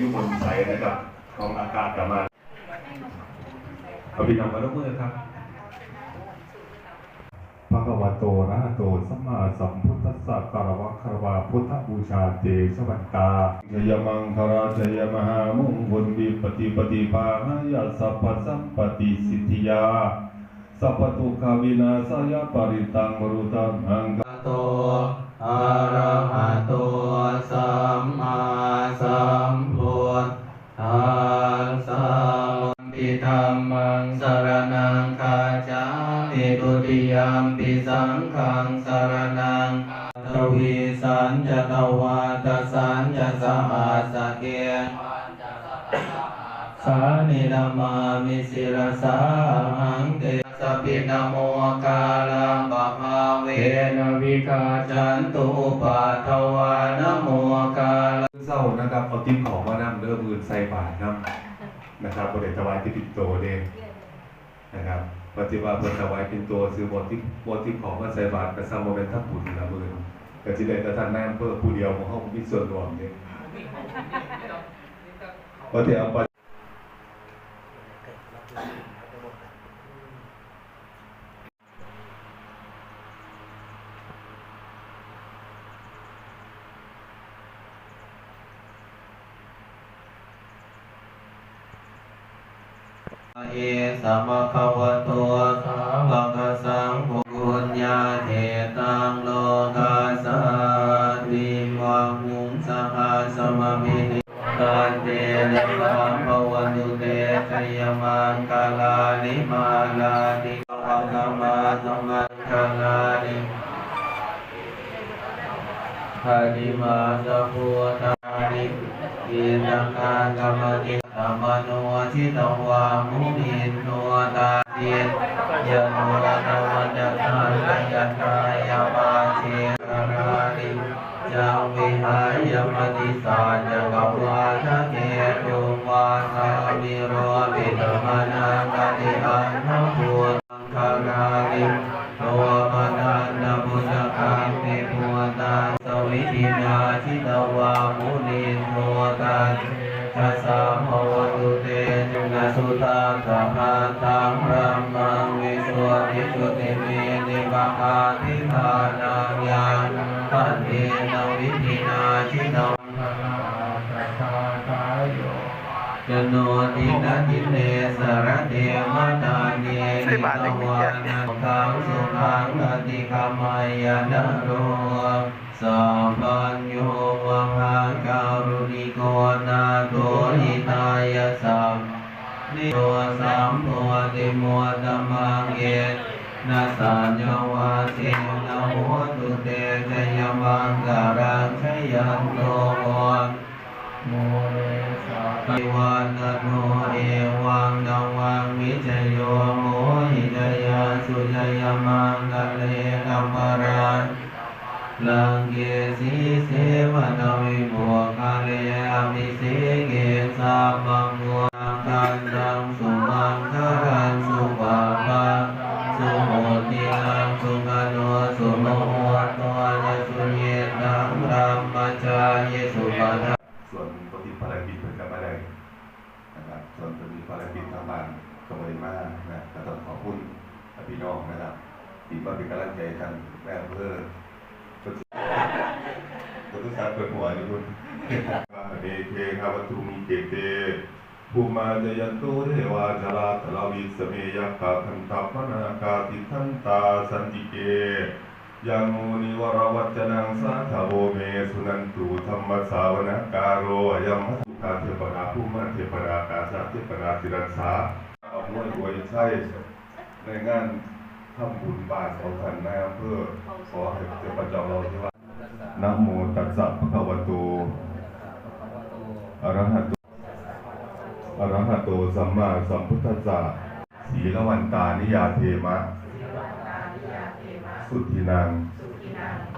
ยุคบนใสนะครับ ของอากาศกลับมาอภิธรรมวันละเมื่อครับพระกวาโตอะระโตสัมมาสัมพุทธัสสะกรวะคารวาพุทธบูชาเตชวันตาชยมังคาราชยมหามงคลวิปฏิปฏิภาหายาสัพพสัมปติสิทธิยาสัพพทุกขวินาศยาปริตังมรุตังอัง โตอะระหะโตสัมมาสัมพุทธัสสะปิธัมมังสรณังคาจามิตุติยมปิสังฆังสรณังทวีสัญจตวาตสัญจสหัสเกขานินามามิสิรสาหังเต สพพินะโมกาลังบะภาเวนะวิกาจันตุปะทวานะโมกาลเศร้านะครับเอาติ้มของมานั่งเริ่มมือใส่บาตรน้ำนะครับบริตวายที่ติดโตเด้นะครับปฏิบัติเพื่อถวายเป็นตัวซื้อบทที่บทที่ของมาใส่บาตรกระซังโมเมนทับบุญละมือก็จะได้กระทันแน่เพื่อผู้เดียวของเขามีส่วนรวมเนี่ยปฏิเอาไป เอ สัมภาวะโตสาวกสังฆุญญาเทตังโลกาสาติวังมุงสหาสมมินิกันเตนะสัมภวันตุเตชยมังกาลาลิมาลาติวังกมาสมังคลาลิหาดิมาสะพุทธานิอิตังคากรรมติ มโนทิตวามุนินโนตาเตียนยโนตวันจัตตาสัญญกายามาเชกราลิจังวิหายมณิสาจักวาทะเกตุวาสามิโรวิธรรมนา เทวตาเนนิกวานังขังสุขังอติกามายานโรสัมปัญโยวังหาการุณิโกนาโตหิตายสัมนิโรสัมโพธิโมตมังเยนะสัญญวาเทนะโหตุเตชยมังการังชยันโตโกโมเรสาปิวันโนเอวังดังวังวิ สุจ นะครับที่มาเป็นกำลังใจทางแม่อำเภอพุทธศาสนาเปิดหัวนี่คุณมาเดเทคาวัตุมิเกเตภูมาจยันโตเทวาจาราตลาวิสเมยักขะทันตาพนากาติทันตาสันติเกยังมุนิวรวัจนังสาธโวเมสุนันตุธรรมสาวนการโรยัมมัสุกาเทปนาภูมิเทปนากาสาเทปนาสิรัสสาเอาหน่วยรวยใช่ในงาน ทำบุญบาทของท่านนายอำเภอขอให้เจ้าประจำเราที่ว่านะโมตัสสะภะคะวะโตอะระหะโตอะระหะโตสัมมาสัมพุทธัสสะสีละวันตานิยาเทมะ สุทินัง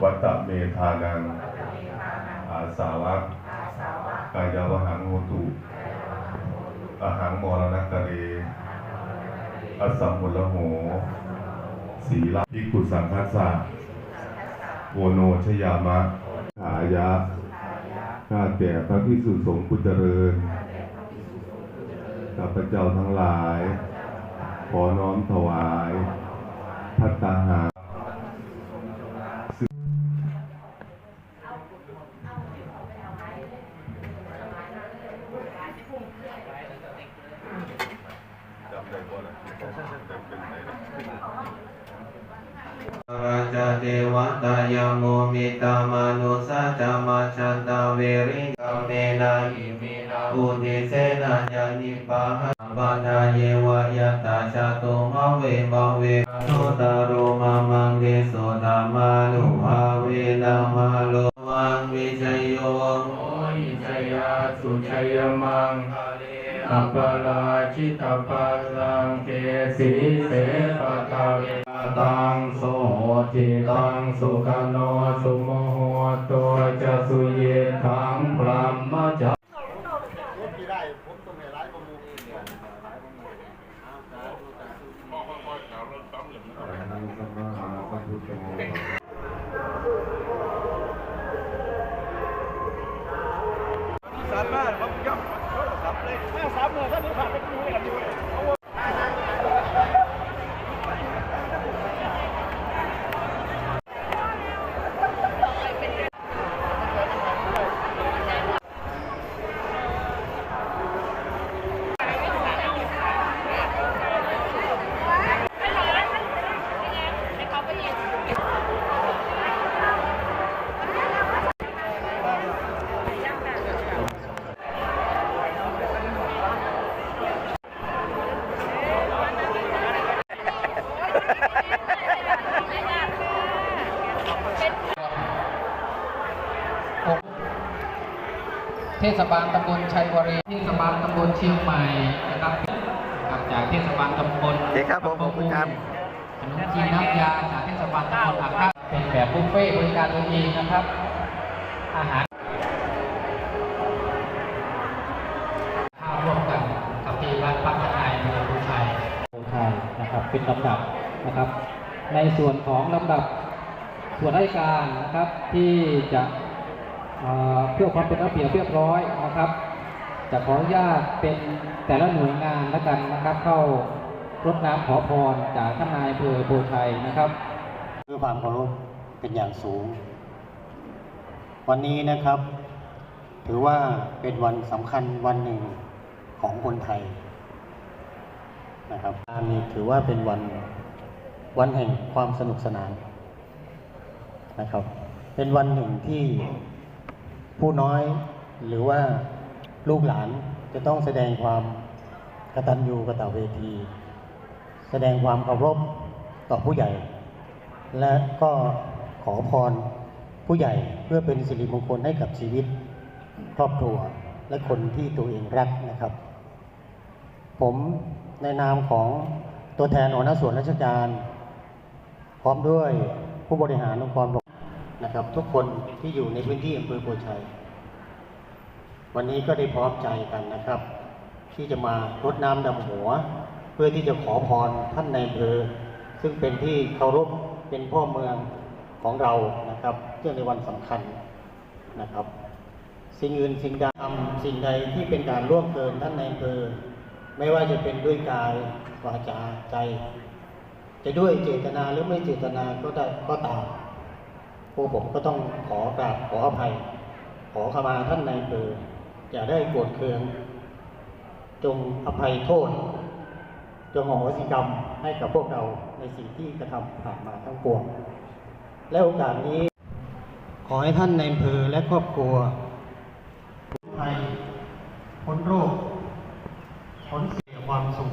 วัตตะเมธานัง อาสาวะกายาวหังโหตุอาหังมรณกะเรอสัมมุลโห สีละภิกขุสังคัสสะโอโนชยามะขายะข้าแต่พระพิสุสงฆ์ผู้เจริญข้าพเจ้าทั้งหลาย ขอน้อมถวายพัตตาหาร ราชเทว ตายโมมิตามนุสัจจมัชชันตาเวริกัมเมนาอิมินาอุติเสนาญานิปะหังปัญญเยวายตาชาตุมะเวมะเวทุตารุมามังเกสุตามานุภาเวนามาโลวังวิชยโยโอหิชยาสุชัยมังอัปปราชิตปัสสังเกสีเสปะตาเว ตังโสจิตังสุขโนสุ เทศบาลตำบลชัยวรีเทศบาลตำบลเชียงใหม่นะครับนะครับจากเทศบาลตำบลโอเคครับผมขอบคุณครับขนมจีนน้ำยาจากเทศบาลตำบลอาค่าเป็นแบบบุฟเฟ่ต์บริการตัวเองนะครับ อาหารข้าวร่วมกันกับที่บ้านพักข้างในเมืองภูชัยภูชัยนะครับเป็นลำดับนะครับ ในส่วนของลำดับส่วนราชการนะครับที่จะ เอ่อเพื่อความเป็นระเบียบเรียบร้อยนะครับจะขออนุญาตเป็นแต่ละหน่วยงานแล้วกันนะครับ เข้ารดน้ำขอพรจากท่านนายอำเภอโพชัยนะครับด้วยความเคารพเป็นอย่างสูง วันนี้นะครับ ถือว่าเป็นวันสำคัญวันหนึ่งของคนไทยนะครับอันนี้ถือว่าเป็นวันวันแห่งความสนุกสนานนะครับ เป็นวันหนึ่งที่ ผู้น้อยหรือว่าลูกหลานจะต้องแสดงความกตัญญูกตเวที แสดงความเคารพต่อผู้ใหญ่ และก็ขอพรผู้ใหญ่เพื่อเป็นสิริมงคลให้กับชีวิต ครอบครัวและคนที่ตัวเองรักนะครับ ผมในนามของตัวแทนหัวหน้าส่วนราชการ พร้อมด้วยผู้บริหารองค์กรปกครอง นะครับ ทุกคนที่อยู่ในพื้นที่อำเภอโพชัย วันนี้ก็ได้พร้อมใจกันนะครับ ที่จะมารดน้ำดำหัว เพื่อที่จะขอพรท่านในอำเภอซึ่งเป็นที่เคารพเป็นพ่อเมืองของเรานะครับเนื่องในวันสำคัญนะครับ สิ่งอื่นสิ่งใดทำสิ่งใดที่เป็นการล่วงเกินท่านในอำเภอไม่ว่าจะเป็นด้วยกายวาจาใจ จะด้วยเจตนาหรือไม่เจตนาก็ได้ก็ตาม พวกผมก็ต้องขอกราบขออภัย ขอขมาท่านในายอำเภออย่าได้โกรธเคือง จงอภัยโทษ จงอโหสิกรรมให้กับพวกเราในสิ่งที่กระทำผ่านมาทั้งปวง และโอกาสนี้ ขอให้ท่านในอำเภอและครอบครัวปลอดภัยพ้นโรคพ้นเสียความสุข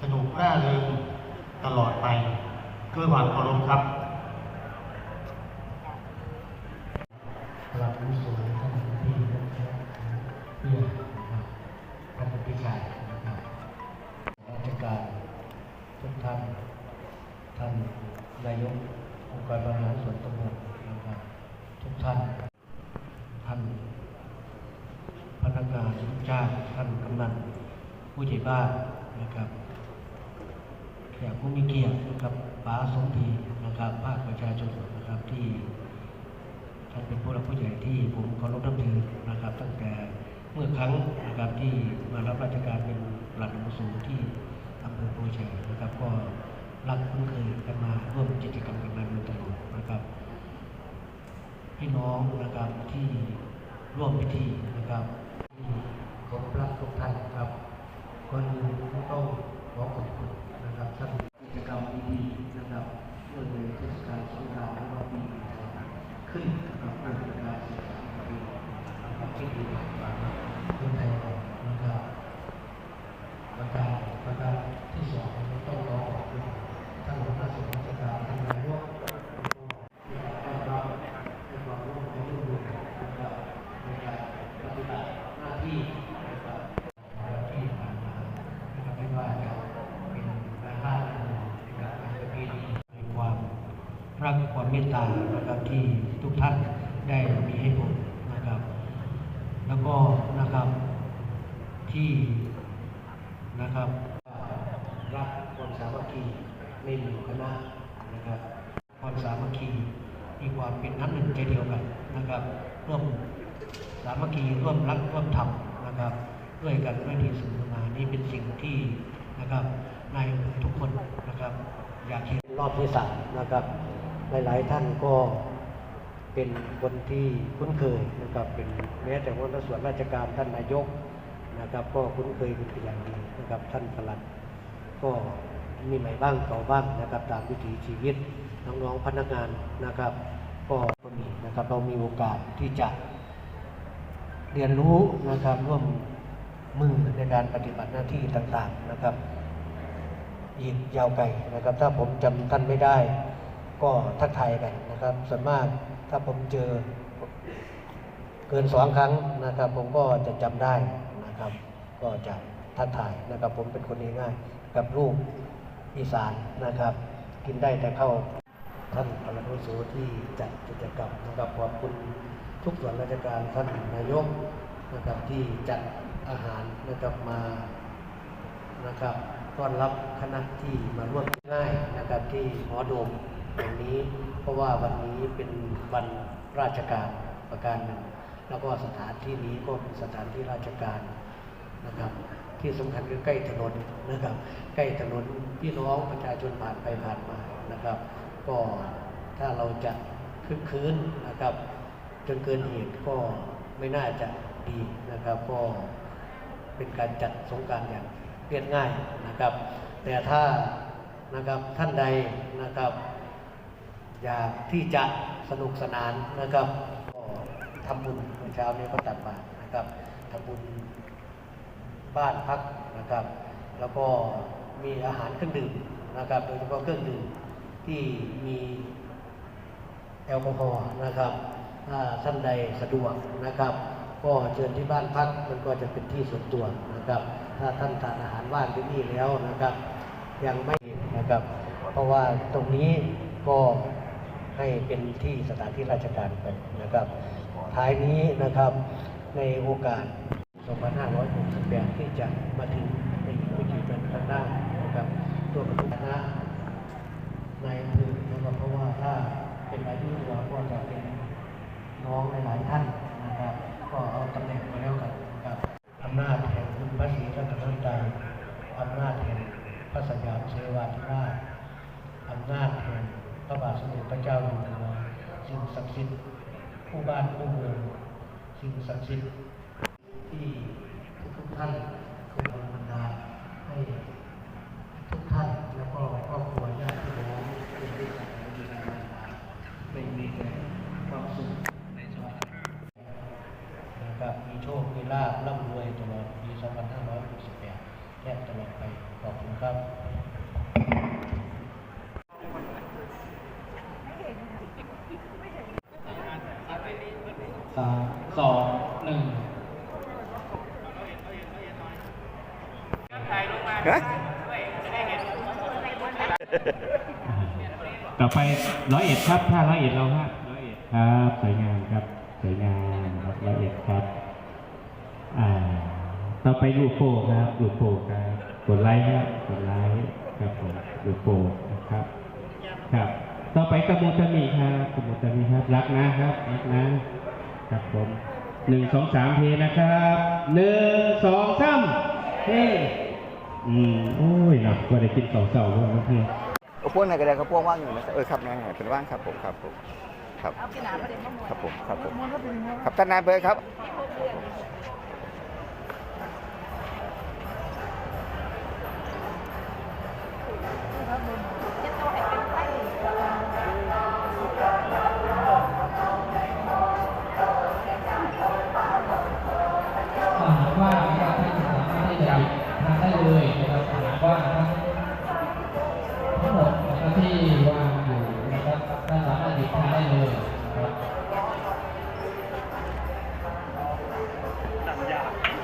สนุกร่าเริงตลอดไปด้วยความเคารพครับ สำหรับผู้สูงท่านที่เพื่อนะครับท่านพิชัยนะครับราชการทุกท่านท่านนายกองค์การบริหารส่วนตำบลทุกท่าน ท่านพนักงานทุกจ้างท่านกำนันผู้ใหญ่บ้านนะครับแขกผู้มีเกียรตินะครับป้าสมพีนะครับภาคประชาชนนะครับที่ ท่านเป็นผู้หลักผู้ใหญ่ที่ผมเคารพนับถือนะครับ ตั้งแต่เมื่อครั้งนะครับที่มารับราชการเป็นหลักอาวุโสที่อำเภอโพชัยนะครับ ก็รักคุ้นเคยกันมาร่วมกิจกรรมกันมาโดยตลอดนะครับพี่น้องนะครับที่ร่วมพิธีนะครับขอบพระทุกท่านครับก่อนอื่นต้องขอขอบคุณนะครับท่านกิจกรรมดีๆนะครับเมื่อในเทศกาลสงกรานต์รอปีขึ้น ที่ดีกว่าคนไทยเรานะครับประการประการที่สองต้องขอขอบคุณท่านหัวหน้าส่วนราชการท่านนายกที่ได้รับในความร่วมมือร่วมมือนะครับในการปฏิบัติหน้าที่นะครับที่ผ่านมานะครับไม่ว่าจะเป็นงานราชการนะครับงานประเพณีในความรักความเมตตานะครับที่ทุกท่านได้มีให้ผมนะครับ แล้วก็นะครับที่นะครับรักความ สามัคคีในหมู่คณะนะครับ ความสามัคคีมีความเป็นน้ำหนึ่งใจเดียวกันนะครับร่วมสามัคคีร่วมรักร่วมทำนะครับด้วยกันด้วยดีสืบมานี่เป็นสิ่งที่นะครับในทุกคนนะครับอยากเห็นรอบที่สามนะครับหลายๆท่านก็เป็นคนที่คุ้นเคยนะครับเป็นแม้แต่ว่าส่วนราชการท่านนายกนะครับ ก็คุ้นเคยเป็นอย่างดีนะครับท่านปลัดก็ มีใหม่บ้างเก่าบ้างนะครับตามวิถีชีวิตน้องๆพนักงานนะครับ ก็มีนะครับเรามีโอกาสที่จะเรียนรู้นะครับร่วมมือในการปฏิบัติหน้าที่ต่างๆนะครับอีกยาวไกลนะครับ ถ้าผมจำท่านไม่ได้ ก็ทักทายกันนะครับส่วนมากถ้าผมเจอเกินสองครั้งนะครับ ผมก็จะจำได้นะครับ ก็จะทักทายนะครับ ผมเป็นคนง่ายๆกับลูก อีสานนะครับ กินได้แต่เข้าวท่านปลัดอาวุโสที่จัดกิจกรรมนะครับขอบคุณทุกส่วนราชการท่านนายกนะครับที่จัดอาหารนะครับมานะครับต้อนรับคณะที่มาร่วมง่ายนะครับที่หอโดมแห่งนี้ เพราะว่าวันนี้เป็นวันราชการประการหนึ่งแล้วก็สถานที่นี้ก็เป็นสถานที่ราชการนะครับ ที่สำคัญคือใกล้ถนนนะครับ ใกล้ถนนพี่น้องประชาชนผ่านไปผ่านมานะครับ ก็ถ้าเราจะคึกคืนนะครับ จนเกินเหตุก็ไม่น่าจะดีนะครับ ก็เป็นการจัดสงการอย่างเรียบง่ายนะครับ แต่ถ้านะครับท่านใดนะครับอยากที่จะสนุกสนานนะครับก็ทำบุญเมื่อเช้านี้ก็ตัดบาตรนะครับทำบุญ บ้านพักนะครับ แล้วก็มีอาหารเครื่องดื่มนะครับ โดยเฉพาะเครื่องดื่มที่มีแอลกอฮอล์นะครับถ้าท่านใดสะดวกนะครับ ก็เชิญที่บ้านพักมันก็จะเป็นที่ส่วนตัวนะครับ ถ้าท่านทานอาหารว่างที่นี่แล้วนะครับ ยังไม่นะครับ เพราะว่าตรงนี้ก็ให้เป็นที่สถานที่ราชการไปนะครับ ท้ายนี้นะครับในโอกาส 2568 ที่จะมาถึงในอีกไม่กี่เดือนข้างหน้านะครับตัวกับทุกคณะในอำเภอนะครับเพราะว่าถ้าเป็นอายุตัวก็จะเป็นน้องหลายท่านนะครับ ก็เอาตำแหน่งมาแล้วกันครับอำนาจแห่งคุณพระศรีรัตนตรัยอำนาจแห่งพระสยามเชวาธิราชอำนาจแห่งพระบาทสมเด็จพระเจ้าอยู่หัวสิ่งศักดิ์สิทธิ์ผู้บ้านผู้เมืองสิ่งศักดิ์สิทธิ์ ที่ทุกท่านเคยบรรดาให้ทุกท่านแล้วก็ครอบครัวญาติพี่น้องเป็นที่สักการะบูชาไม่มีแต่ความสุขในสวรรค์นะครับมีโชค มีลาภร่ำรวยตลอดปี 2568 และตลอดไปขอบคุณครับ สามสองหนึ่ง ต่อไปร้อยเอ็ดครับถ้าร้อยเอ็ดเราฮะร้อยเอ็ดครับสวยงามครับสวยงามครับร้อยเอ็ดครับอ่าต่อไปลูกโป่งครับลูกโป่งครับกดไลค์ครับกดไลค์ครับผมลูกโป่งนะครับครับ ต่อไปกระมูตามีครับกระมูตามีครับรักนะครับรักนะครับผมหนึ่งสองสามเฮนะครับหนึ่งสองสามเฮ อืมโอ้ยเนาะก็ได้กินเก่าเก่าด้วยนะเฮเอาพวกไหนก็ได้ครับพวกว่างอยู่นะเออครับนายเป็นว่างครับผมครับผมครับ ครับผมครับผมครับท่านนายอำเบอร์ครับ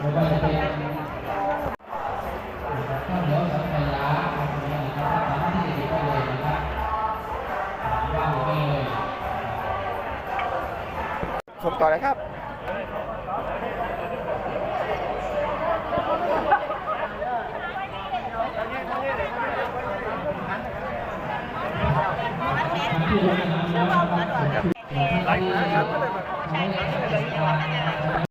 ไม่ว่าจะเป็นข้าวเหนียวสังขยาอะไรนี้นะครับสามารถที่จะหยิบได้เลยนะครับวางได้เลยส่งต่อเลยครับที่โรงงานนะครับ